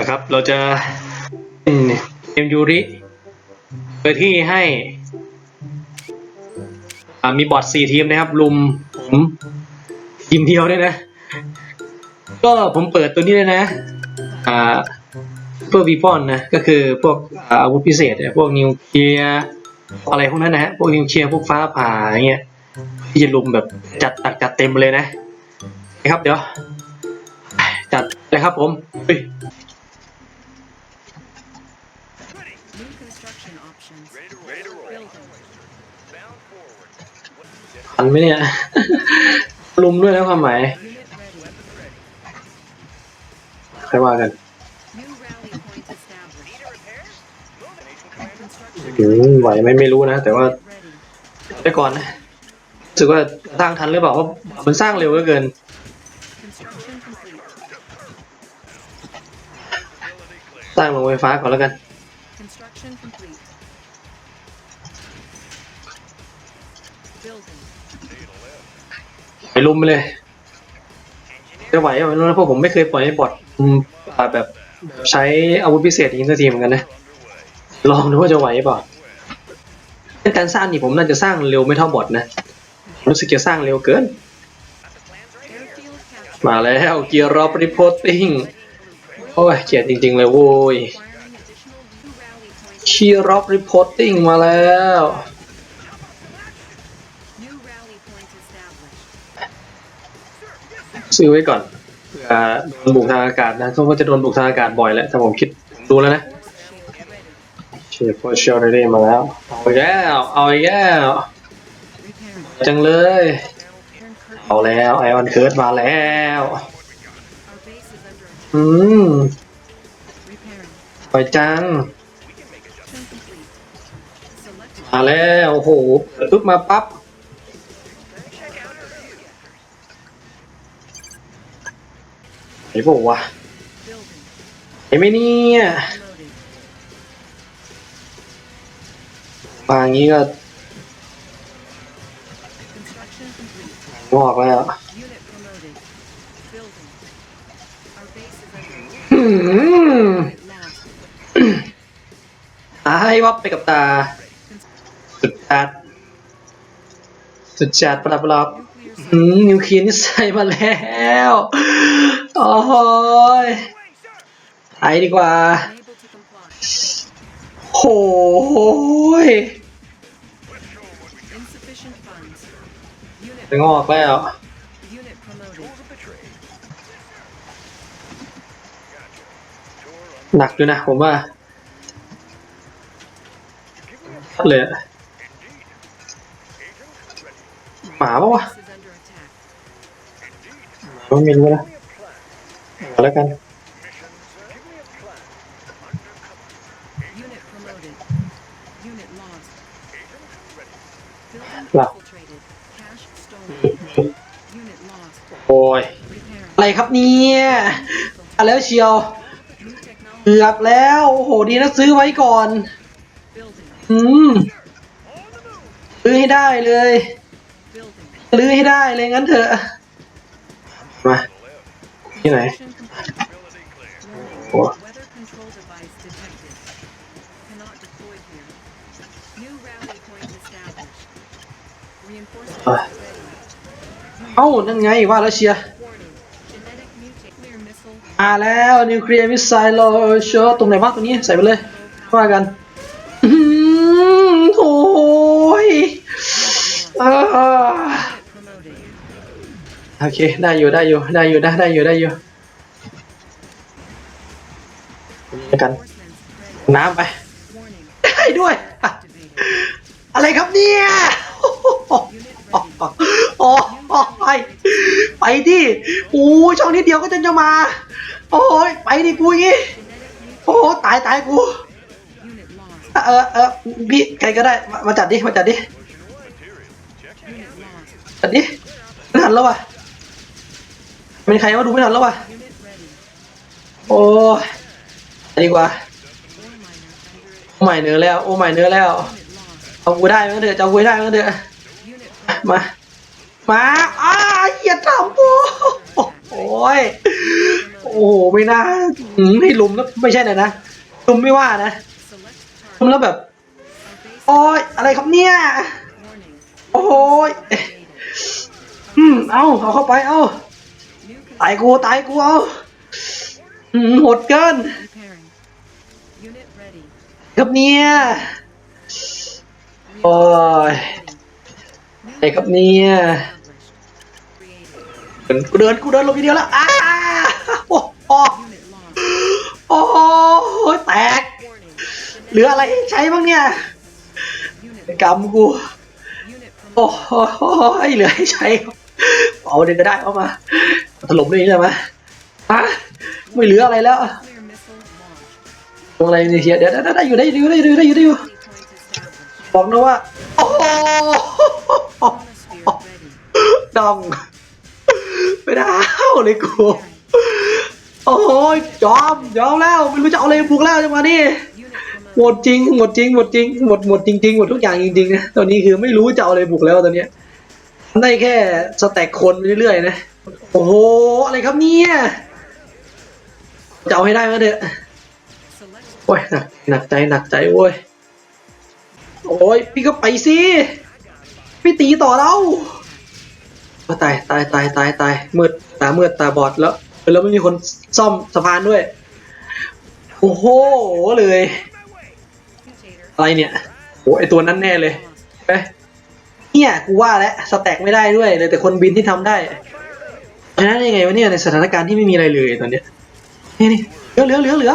นะครับ เราจะเป็นเกมยูริโดยที่ให้มีบอทสี่ทีมนะครับลุมผมทีมเดียวด้วยนะ ก็ผมเปิดตัวนี้เลยนะ อ่าเพื่อวีพอนนะ ก็คือพวกอาวุธพิเศษเนี่ยพวกนิวเคลียร์อะไรพวกนั้นนะฮะพวกนิวเคลียร์พวกฟ้าผ่าเงี้ยที่จะลุมแบบจัดตักจัดเต็มเลยนะนะครับเดี๋ยว จัดเลยครับผม ทันไหมเนี่ย ลุมด้วยนะความหมาย ใครว่ากันอืมไหวไหมไม่รู้นะ แต่ว่าไปก่อนนะรู้สึกว่าสร้างทันหรือเปล่าเพราะมันสร้างเร็วเหลือเกินสร้างโรงไฟฟ้าก่อนแล้วกัน ลุมไปเลยจะไหวไหมไม่รู้นะเพราะผมไม่เคยปล่อยให้บอทอืมอ่าแบบใช้อาวุธพิเศษยิงสักทีเหมือนกันนะ ลองดูว่าจะไหวเปล่าการสร้างนี่ผมน่าจะสร้างเร็วไม่เท่าบอทนะ รู้สึกจะสร้างเร็วเกิน มาแล้วเกียร์รอบรีโพสติ้งโอ้ยเกียดจริง ๆ เลยโว้ยเกียร์รอบรีโพสติ้งมาแล้ว ซื้อไว้ก่อนเผื่อโดนบุกทางอากาศนะเพราะว่าจะโดนบุกทางอากาศบ่อยแหล้วถ้าผมคิดผมดูแล้วนะเชียพอเชียร์เดี้มาแล้วเอาอีกแล้วเอาอีกแล้วจังเลย เอาแล้วไอออนเคิร์ดมาแล้วอืม Repairing. ปล่อยจังมาแล้วโอ้โหเปิดปุ๊บมาปั๊บ เห็นปะวะเห็นไหมเนี่ยมาอย่างนี้ก็งอกแล้วตาให้วับไปกับตา สุดจัดสุดจัดปลับปลับนิวเคลียร์นี่ใส่มาแล้ว โอ้โหไทดีกว่า โหยจะงอกแล้ว หนักอยู่นะผมว่าเลยหมาปะวะไม่รู้นะ เอาแล้วกัน Unit promoted. Unit lost. Building Wow. infiltrated. Cache stolen. Unit lost. โอ้ย Repair. อะไรครับเนี่ยมาแล้วเชียว New technology. เกือบแล้ว โอ้โห ดีนะซื้อไว้ก่อน Building. อืมซื้อให้ได้เลย Building. ลื้อให้ได้เลยงั้นเถอะ rally point established. Reinforcements Ah. ready. เอ้านั่นไงว่าแล้วเชียร์ Warning. Genetic mutate. Clear missile. มาแล้วนิวเคลียร์มิสไซล์โลเชอตรงไหนวะตรงนี้ใส่ไปเลยว่ากันอืมโถ่ยอ่า Promoted. โอเค ได้อยู่ได้อยู่ได้อยู่ได้ได้อยู่ได้อยู่กัน น้ำไป ได้ด้วย อะไรครับเนี่ย Unit ready. โอ้ไปไปดิโอ้ช่องนิดเดียวก็จะจะมา โอ้ยไปดิกูงี้โอ้ตายตายกู เออเออพี่ใครก็ได้ มาจัดดิ มาจัดดิจัดดิไม่ทันแล้ววะ เป็นใครว่าดูไม่ทันแล้ววะโอ้ดีกว่าโอ้ใหม่เนื้อแล้ว โอ้ใหม่เนื้อแล้วเอากูได้มั้งเถอะจะเอากูได้มั้งเถอะมามาอ้าเหยียดถามกูโอ้ยโอ้โหไม่น่าอืมให้ลุมแล้วไม่ใช่นะนะลุมไม่ว่านะลุมแล้วแบบโอ้ยอะไรครับเนี่ยโอ้ยอืมเอาเอาเข้าไปเอา ตายกูตายกูเอาอืมโหดเกินครับเนี่ยโอ้ยไอะไรครับเนี่ยกูเดินกูเดินลงทีเดียวแล้วอ้าโอ้โหโอ้โหแตก เหลืออะไรให้ใช้บ้างเนี่ยกรรมกู โอ้โหเหลือให้ใช้ เอาเดินก็ได้เอามาถล่มด้วยใช่ไหมฮะไม่เหลืออะไรแล้วตรงอะไรเนี่ยเฮียเดี๋ยวได้ได้อยู่ได้อยู่ได้อยู่ได้อยู่ได้อยู่บอกนะว่าโอ้โหดองไม่ได้เลยกูโอ้ยยอมยอมแล้วไม่รู้จะเอาอะไรบุกแล้วจังหวะนี้หมดจริงหมดจริงหมดจริงหมดหมดจริงๆหมดทุกอย่างจริงๆนะตอนนี้คือไม่รู้จะเอาอะไรบุกแล้วตอนเนี้ย ได้แค่สแต็กคนไปเรื่อยๆนะ โอ้โห อะไรครับเนี่ยจะเอาให้ได้ไหมเด้อโอ้ยหนักหนักใจหนักใจโว้ย โอ้ย พี่ก็ไปสิพี่ตีต่อเราตายตายตายตายตายมืดตามืดตาบอดแล้วแล้วไม่มีคนซ่อมสะพานด้วย โอ้โหเลย อะไรเนี่ยโอ้ไอตัวนั้นแน่เลยไป เนี่ยกูว่าแล้วสแต็กไม่ได้ด้วยเลยแต่คนบินที่ทำได้เพราะนั้นยังไงวะเนี่ยในสถานการณ์ที่ไม่มีอะไรเลยตอนเนี้ยนี่นี่เหลือเหลือเหลือ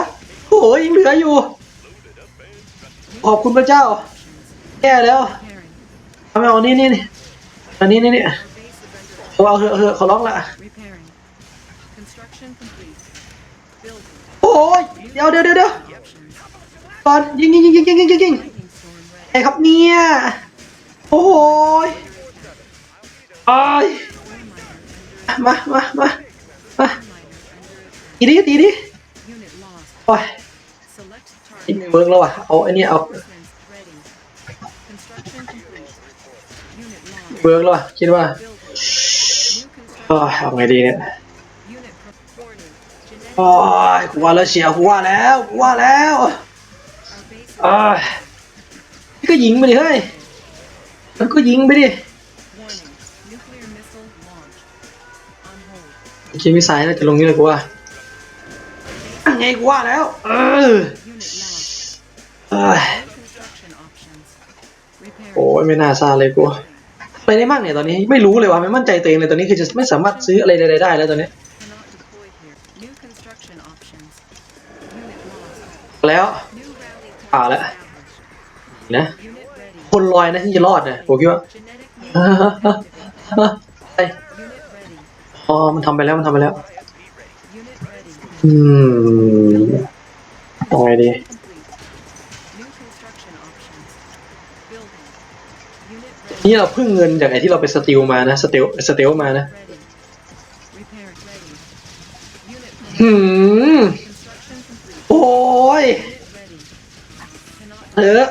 โอ้ยยังเหลืออยู่ ขอบคุณพระเจ้า แก่แล้วทำไมเอานี่นี่นี่อันนี้นี่นี่เอาเถอะเถอะขาร้องละโอ้ยเดี๋ยวเดี๋ยวเดี๋ยวตอนยิงยิงยิงยิงยิงยิงยิงไอ้ครับเนี่ย โอ้ยโอ้ยมามามามาตีดิตีดิโอ้ยอีกเมืองแล้วอะเอาอันนี้เอาเมืองแล้วอะคิดว่าโอ้ยเอาไงดีเนี่ยโอ้ยกูว่าแล้วเสียร์กูว่าแล้วกูว่าแล้วโอ้ยก็ยิงไปเลยเฮ้ย มันก็ยิงไปดิ Warning. Nuclear missile launched. On hold. คิดมิสไซล์น่าจะลงนี่เลยกูว่าอะไงกูว่าแล้ว เออ Unit lost. เอ้ย New construction options. Repairing. โอ้ยไม่น่าซาเลยกูไปได้มากเนี่ยตอนนี้ไม่รู้เลยว่าไม่มั่นใจตัวเองเลยตอนนี้คือจะไม่สามารถซื้ออะไรใดๆได้แล้วตอนนี้ Cannot deploy here. New construction options. Unit lost. แล้ว New rally point Ah, lah. established. นะ Unit ready. คนลอยนะที่จะรอดนะผมคิดว่าไออ๋อมันทำไปแล้วมันทำไปแล้ว อืมยังไงดีนี่เราเพิ่งเงินจากไอที่เราไปสติลมานะสติลสติลมานะหืมโอ้ยเออ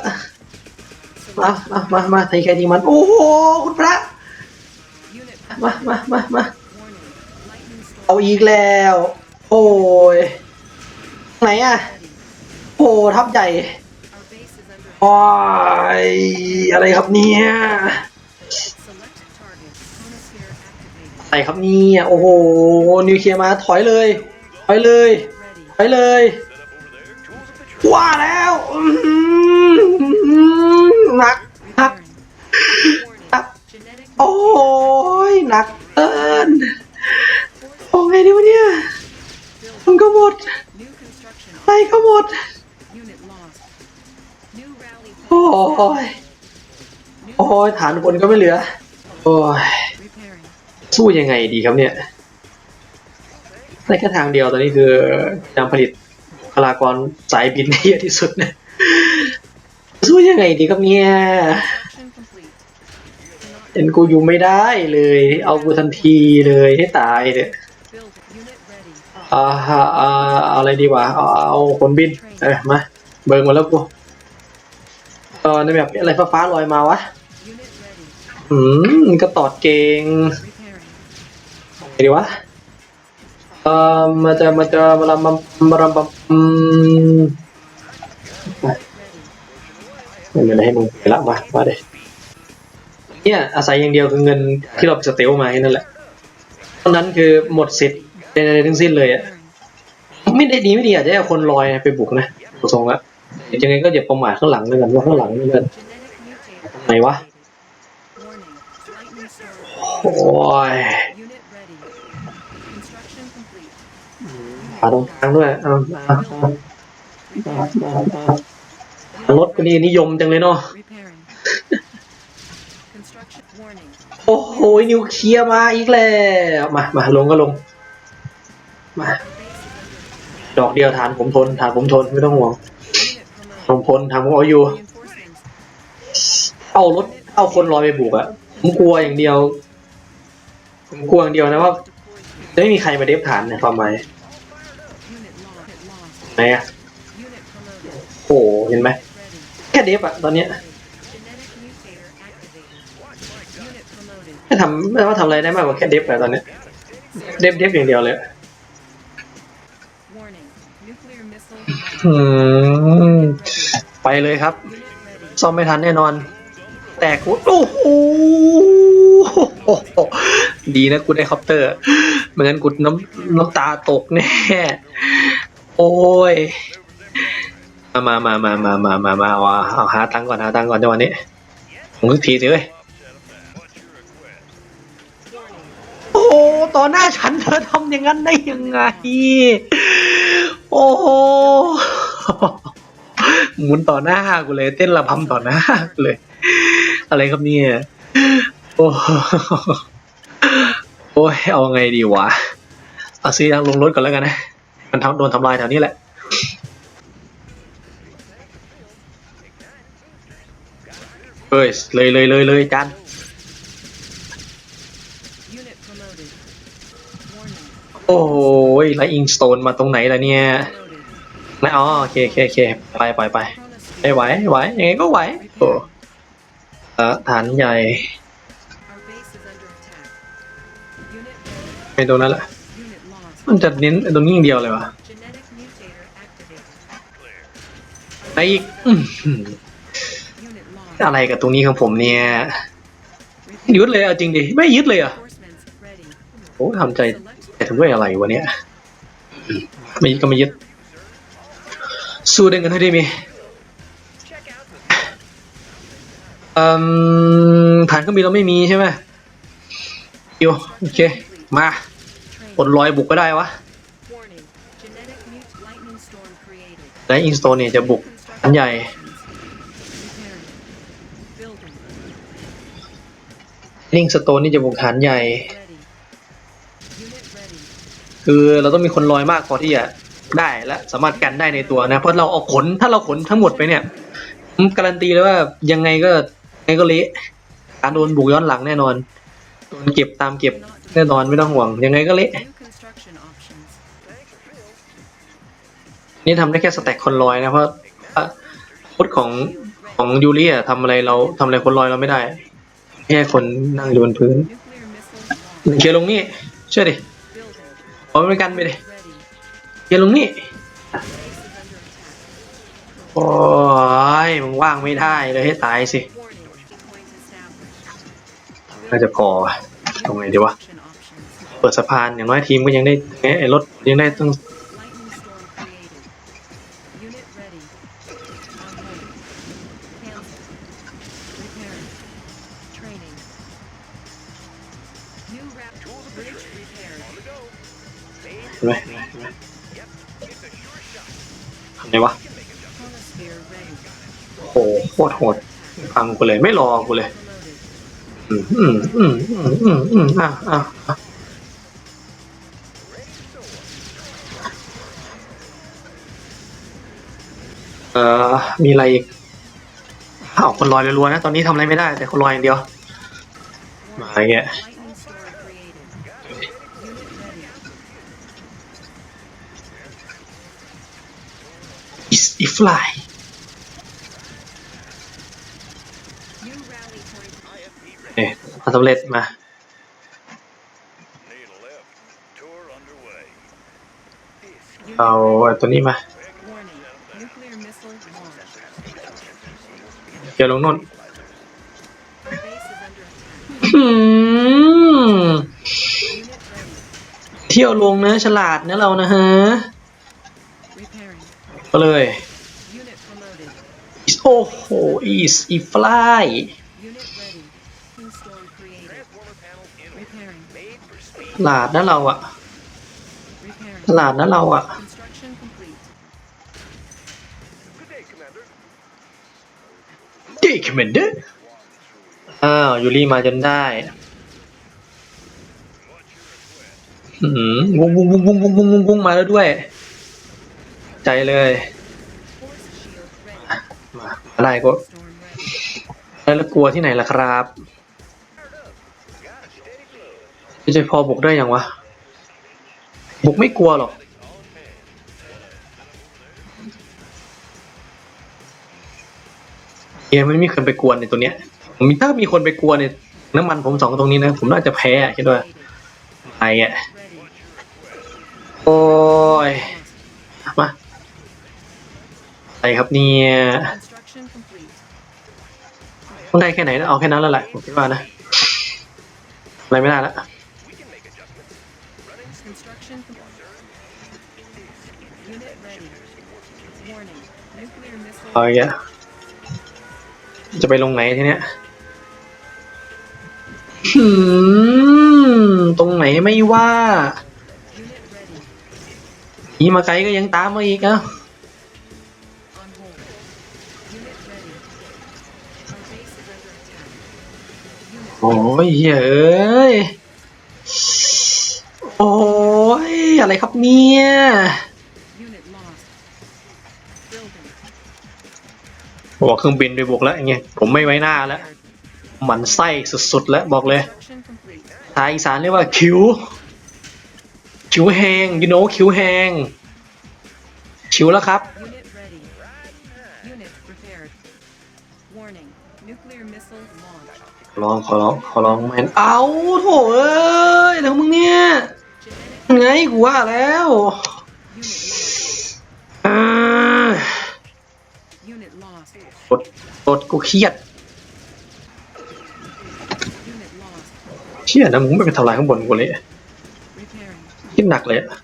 มามามามาทีใครทีมัน โอ้โห คุณพระ มามามามาเอาอีกแล้ว โอ้ย ไหนอะโอ้ทับใหญ่โอ้ย อะไรครับเนี่ยใส่ครับเนี่ยโอ้โห นิวเคลียร์มาถอยเลย ถอยเลย ถอยเลย ว่าแล้ว อื้อหือหนักหนัก โอ้ยหนักเกินโอ้ไงดีวะเนี่ย มันก็หมดไปก็หมด โอ้ย โอ้ยฐานบนก็ไม่เหลือ โอ้ย สู้ยังไงดีครับเนี่ยได้แค่ทางเดียวตอนนี้คือการผลิตบุคลากรสายบินที่เยอะที่สุดเนี่ย สู้ยังไงดีครับเนี่ยเห็นกูอยู่ไม่ได้เลย เอากูทันทีเลยให้ตายเนี่ยอ่าฮะอ่าอะไรดีวะเอาเอาขนบินเออมาเบิร์มาแล้วกูเออในแบบอะไรฟ้าๆลอยมาวะอืมก็ตอดเก่ง Repairing. ไงดีวะเออมาจะมาจะมาลำมามาลำมาอืม Ready. ไม่เป็นไรให้มึงไปละมามาเด็เนี่ยอาศัยอย่างเดียวคือเงินที่เราสเตลมาแค่นั่นแหละเท่านั้นคือหมดสิทธิ์ใดๆทั้งสิ้นเลยอะ Turn. ไม่ได้ดีไม่ดีอาจจะเอาคนลอยไปบุกนะดูทรงละยังไงก็อย่าประมาทข้างหลังเลยกันว่าข้างหลังนี่กัน Genetic mutator. ไหนวะ Warning. Lightning storm. โอ้ย Unit ready. Construction complete. ฝาตรงกลางด้วยเอาเอาเอาเอา รถก็นี่นิยมจังเลยเนาะ Repairing. Construction. Warning. โอ้โห นิวเคลียร์มาอีกแล้ว มา มาลงก็ลง มา Our base is under ดอกเดียวฐานผมทนฐานผมทนไม่ต้องห่วง Unit ผม promoted. ทนฐานผมเอาอยู่ Reinforcements. เอารถ เอาคนลอยไปบุกอะผมกลัวอย่างเดียว ผมกลัวอย่างเดียวนะว่า Deployed here. จะไม่มีใครมาเดฟฐานในความหมาย Unit lost. Unit lost. ไหนอะ Unit promoted. โอ้โหเห็นไหม Ready. แค่เดฟอะตอนเนี้ยไม่ทำไม่ว่าทำอะไรได้มากกว่าแค่เดฟอะตอนเนี้ยเดฟเดฟอย่างเดียวเลยไปเลยครับ ซ่อมไม่ทันแน่นอน แตกโอ้โหดีนะกูได้คอปเตอร์ไม่งั้นกูน้ำน้ำตาตกแน่ โอ้ย มามามามามามามาเอาเอาหาตังก่อนหาตังก่อนจังวันนี้ผมทุกทีสิเว้ยโอ้ต่อหน้าฉันเธอทำอย่างนั้นได้ยังไง โอ้โหหมุนต่อหน้ากูเลย เต้นระบำต่อหน้ากูเลย อะไรครับเนี่ยโอ้โหโอ้ยเอาไงดีวะเอาซีดังลงรถก่อนแล้วกันนะ มันทำโดนทำลายแถวนี้แหละ เฮ้ยเลยเลยเลยเลยจาน Unit promoted. Warning. โอ้ยแล้วอิงสโตนมาตรงไหนล่ะเนี่ย Promoted. นะอ๋อโอเคโอเคโอเคไปไปไป Chronosphere. ไม่ไหวไหวยังไงก็ไหวโอ้เอ่อฐานใหญ่ Our base is under attack. Unit ready. ไม่ตรงนั้นแหละ Unit lost. มันจะเน้นตรงนี้อย่างเดียวเลยวะ Genetic mutator activated. ไปอีก อื้อหือ Unit lost. อะไรกับตรงนี้ของผมเนี่ย Repair. ยึดเลยเอาจริงดิไม่ยึดเลยเหรอะ Reinforcements ready. โอ้ทำใจ Select แต่ทำด้วยอะไรวะเนี่ยอืมไม่ยึดก็ไม่ยึดสู้ได้เงินเท่าที่มีเอ่มฐานเครื่องบินเราไม่มีใช่ไหมอยู่โอเคมาปลด training. ลอยบุกก็ได้วะ Warning. Genetic mute lightning storm created. และอินสโตนเนี่ยจะบุกอันใหญ่ ลิงสโตนนี่จะบุกฐานใหญ่ คือเราต้องมีคนลอยมากพอที่จะได้และสามารถกันได้ในตัวนะ เพราะเราเอาขนถ้าเราขนทั้งหมดไปเนี่ยการันตีเลยว่ายังไงก็ยังไงก็เละการโดนบุกย้อนหลังแน่นอนโดนเก็บตามเก็บแน่นอนไม่ต้องห่วง ยังไงก็เละนี่ทำได้แค่สแต็กคนลอยนะเพราะว่าโค้ดของของยูเรียทำอะไรเราทำอะไรคนลอยเราไม่ได้ แค่คนนั่งอยู่บนพื้นเคลียร์ลงนี่เชื่อดิขอเป็นกันไปดิเคลียร์ลงนี่โอ้ยมึงว่างไม่ได้เลยให้ตายสิน่าจะพอทำไงดีวะ เปิดสะพานอย่างน้อยทีมก็ยังได้แม้ไอ้รถยังได้ต้อง ไหมไทำไงวะโหโคตรโหดฟังกูเลยไม่รอกูเลย อืมอืมอืมอืมอืมอืมอะอะอะเอ่อมีอะไรอีกอ้าคนลอยรัวๆนะ ตอนนี้ทำอะไรไม่ได้แต่คนลอยอย่างเดียว มาอีกแ fly New rally point. เนี่ยทำสำเร็จมา Need a lift. Tour underway. เอาไอ้ตัวนี้มา Warning. Nuclear missile launched. เดี๋ยวลงโน่น Our base is under attack. อืม Unit ready. เที่ยวลงนะฉลาดนะเรานะฮะ Repairing. ก็เลย Unit promoted. โอ้โหอีสอีฟลายตลาดนะเราอะตลาดนะเราอะดีคอมเมนเดอร์อ้าวยูรีมาจนได้วุ้งวุ้งวุ้งวุ้งวุ้งวุ้งวุ้งมาแล้วด้วย ใจเลย อะไรก็แล้วกลัวที่ไหนล่ะครับจะพอบุกได้ยังวะ บุกไม่กลัวหรอกเกมไม่มีคนไปกวนในตัวเนี้ยผมถ้ามีคนไปกวนเนี่ยน้ำมันผมสองตรงนี้นะ ผมน่าจะแพ้คิดว่าไอ้อะโอ้ยมาอะไรครับเนี่ย ต้องได้แค่ไหนนะเอาแค่นั้นแล้วแหละผมคิดว่านะอะไรไม่ได้ละ Construction complete. Unit ready. Warning. Nuclear missile. เอาอย่างเงี้ยจะไปลงไหนทีเนี้ยหืมตรงไหนไม่ว่า Unit ready. อีมาไกลก็ยังตามมาอีกอะ โอ้ยเฮ้ย โอ้ย อะไรครับเนี่ย Unit lost. Building. บอกเครื่องบินไปบุกแล้วอย่างเงี้ยผมไม่ไว้หน้าแล้ว หมันไส้สุดๆ แล้วบอกเลย Construction complete. ทางอีสานเรียกว่าคิ้ว คิ้วแหง you know คิ้วแหงคิ้วแล้วครับ Unit ready. Unit repaired. Warning. Nuclear missile launched. ร้องขอร้องขอร้องแมนเอาโถเอ้ยแล้วมึงเนี่ยไงกูว่าแล้ว unit lost. อ่า Unit lost. ตดตดกูเครียดเครียดนะมึงไม่ไปทำลายข้างบนกูเลยคิดหนักเลยอะ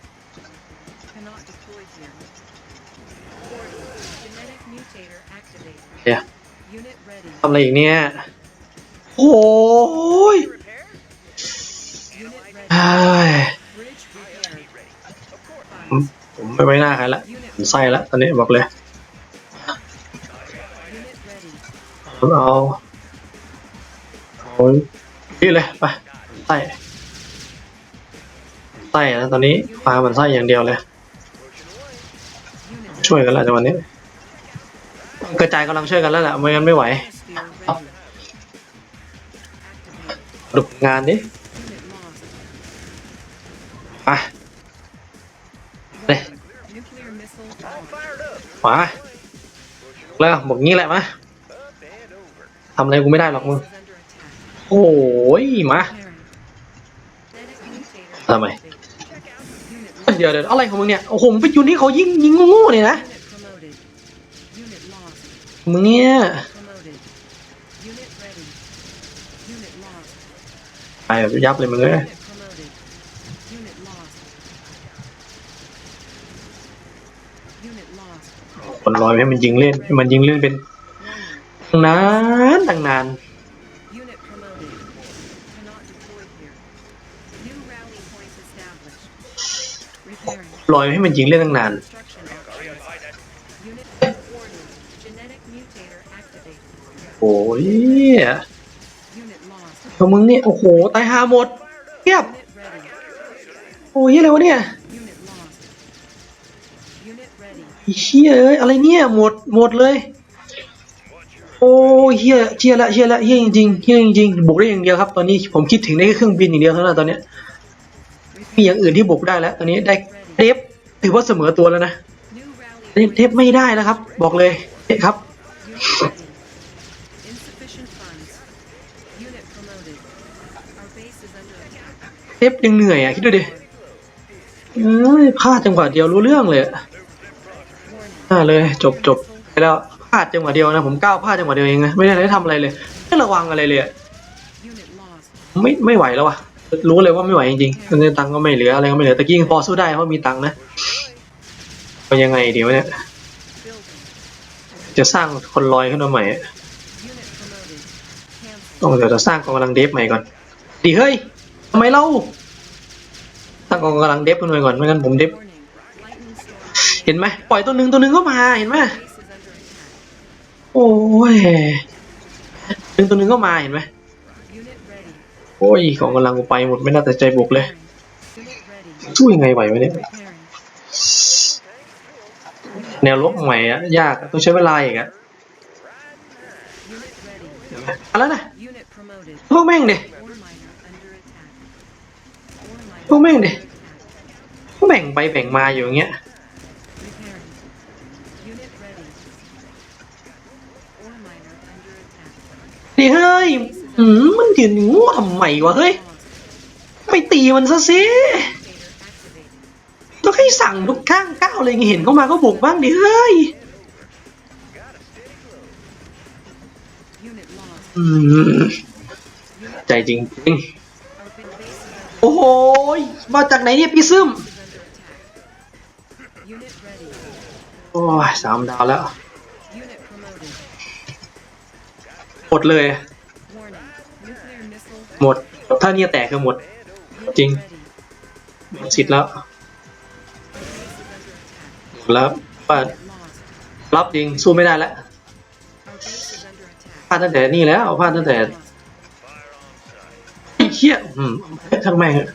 เฮียทำอะไรอีกเนี่ย โอ้ย Unit ready. เฮ้ย Bridge repaired. ผมไม่ไว้หน้าใครละผมไส้ละตอนนี้บอกเลย Unit ready. เอาเอานี่เลยไปไส้ไส้นะตอนนี้ปลามันไส้อย่างเดียวเลย ช่วยกันล้วจังวันนี้กระจายกำลังช่วยกันแล้วแหละไม่งั้นไม่ไหว ดุกงานดิไปเลยมาเล้วบอกงี้แหละมาทำอะไรกูไม่ได้หรอกมึง โอ้ยมาทำไมเดี๋ยวเดี๋ยวอะไรของมึงเนี่ย โอ้โหมึงไปยูนี่เขายิงยิงงูเนี่ยนะ มึงเนี่ย ไปแบบยับเลยมึงเลยคนลอยให้มันยิงเล่นให้มันยิงเล่นเป็นตั้งนานตั้งนานลอยให้มันยิงเล่นตั้งนานโอ้ย lost. แล้วมึงเนี่ยโอ้โหตายหาหมดเทียบโอ้ยอะไรวะเนี่ยเชี่ยเอ้ยอะไรเนี่ยหมดหมดเลย โอ้ยเฮียเชียละเชียละเฮียจริงๆเฮียจริงๆบุกได้อย่างเดียวครับ ตอนนี้ผมคิดถึงได้แค่เครื่องบินอย่างเดียวเท่านั้นตอนเนี้ยมีอย่างอื่นที่บุกได้แล้ว ตอนนี้ได้เทปถือว่าเสมอตัวแล้วนะเทปเทปไม่ได้แล้วครับ บอกเลยเทปครับ เทปยังเหนื่อยอะคิดดูดิเอ้ยพลาดจังหวะเดียวรู้เรื่องเลยอ่าเลยจบจบไปแล้วพลาดจังหวะเดียวนะผมก้าวพลาดจังหวะเดียวเองนะไม่ได้ทำอะไรเลยไม่ระวังอะไรเลยไม่ไม่ไหวแล้ววะรู้เลยว่าไม่ไหวจริงๆเงินตังค์ก็ไม่เหลืออะไรก็ไม่เหลือตะกี้ยังพอสู้ได้เพราะมีตังค์นะเป็นยังไงเดี๋ยวเนี่ยจะสร้างคนลอยขึ้นมาใหม่ต้องเดี๋ยวจะสร้างกองกำลังเดฟใหม่ก่อนดีเฮ้ย ทำไมเล่าสร้างกองกำลังเดฟขึ้นมาก่อนไม่งั้นผมเดฟ Warning. Lightning storm. เห็นไหมปล่อยตัวหนึ่งตัวหนึ่งก็มาเห็นไหมโอ้ยหนึ่งตัวหนึ่งก็มาเห็นไหมโอ้ยของกำลังกูไปหมดไม่น่าแต่ใจบุกเลยสู้ยังไงไหววะเนี่ยแนวลบใหม่อะยากต้องใช้เวลาอีกอะ Unit ready. เห็นไหมเอาแล้วนะพวกแม่งเด Ore miner under attack. Ore miner Không biết under đi. attack. แบ่งไปแบ่งมาอยู่อย่างเงี้ยดีเฮ้ยอืมมันยืนงูทำไมวะเฮ้ย ไปตีมันซะสิต้องให้สั่งทุกข้างก้าวเลยไงเห็นเข้ามาก็บุกบ้างดิเฮ้ยอืมใจจริงจริง โอ้โห มาจากไหนเนี่ยพี่ซึมโอ้ยสามดาวแล้วหมดเลย หมด ถ้าเนี่ยแตกคือหมด จริงหมดสิทธิ์แล้วหมดแล้วปัดรับจริงสู้ไม่ได้แล้วพลาดตั้งแต่นี่แล้วพลาดตั้งแต่ เหี้ยอืมทั้งแม่ง Under attack.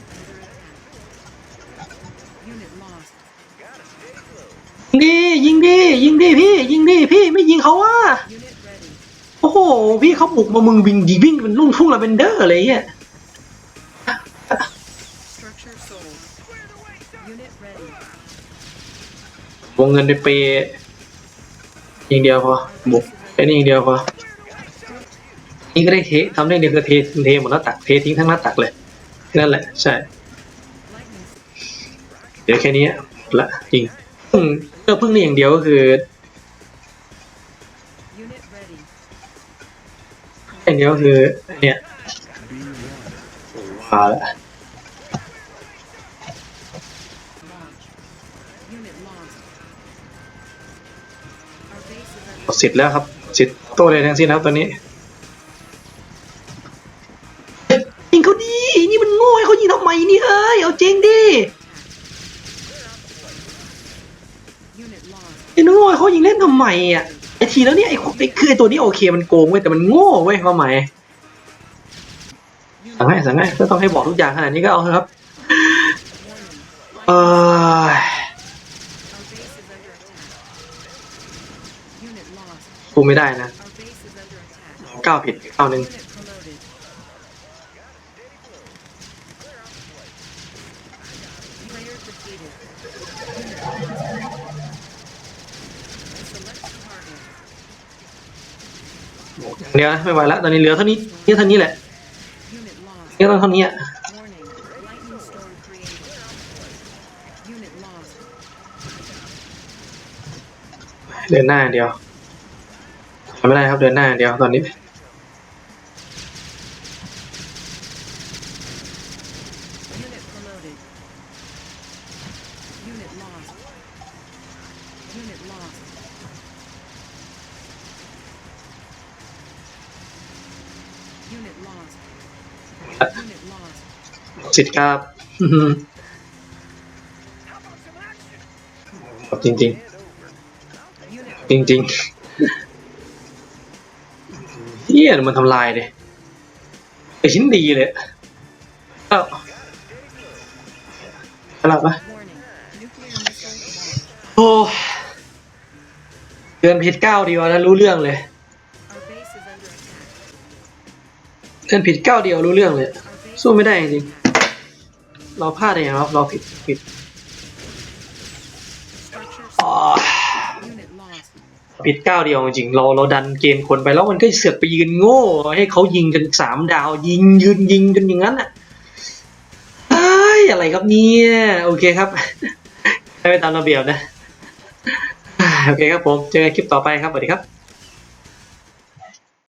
Unit lost. ยิงดิยิงดิยิงดิพี่ ยิงดิพี่ไม่ยิงเขาว่ะ Unit ready. โอ้โห พี่เขาบุกมามึงวิ่งดีวิ่งเป็นลุ่งทุ่งลาเวนเดอร์เลยเฮีย Structure sold. Unit ready. วงเงินไปเปย์ยิงเดียวพอบุกไอ้นี่ยิงเดียวพอ นี่ก็ได้เททำได้เดียวคือเทเทหมดหน้าตักเททิ้งทั้งหน้าตักเลยนั่นแหละใช่ เดี๋ยวแค่นี้ละจริงพึ่งเพึ่งนี่อย่างเดียวก็คืออย่างเดียวคือเนี่ยมาละ Launch. Unit lost. Our base is หดสิทธิ์แล้วครับสิทธิ์โตเลยทั้งสิ้นครับตอนนี้ นทำไมอะไอทีแล้วเนี่ยไอไอ้คือไอตัวนี้โอเคมันโกงเว้ยแต่มันโง่เว้ยความหมายสั่งให้สั่งให้ก็ต้องให้บอกทุกอย่างขนาดนี้ก็เอาครับ เออกูไม่ได้นะก้าวผิดก้าวหนึ่ง เดี๋ยวไม่ไหวแล้วตอนนี้เหลือเท่านี้เนี่ยเท่านี้แหละเนี่ยต้องเท่านี้อะเดินหน้าเดียวทำไม่ได้ครับเดินหน้าเดียวตอนนี้ สิทธิ์ครับจริงจริงจริงจริงเฮียมันทำลายเลยไอชิ้นดีเลยเอ้าอะไรปะโอ้เดือนผิดเก้าเดียวแล้วรู้เรื่องเลยเดือนผิดเก้าเดียวรู้เรื่องเลย สู้ไม่ได้จริง เราพลาดเองครับเราผิดผิดอ๋อผิดเก้าเดียวจริงเราเราดันเกณฑ์คนไปแล้วมันก็เสือกไปยืนโง่ ให้เขายิงกันสามดาว ยิงยืนยิงกันอย่างนั้นอะอ้อะไรครับเนี่ยโอเคครับได้ไปตามระเบียบนะโอเคครับผม เจอกันคลิปต่อไปครับสวัสดีครับ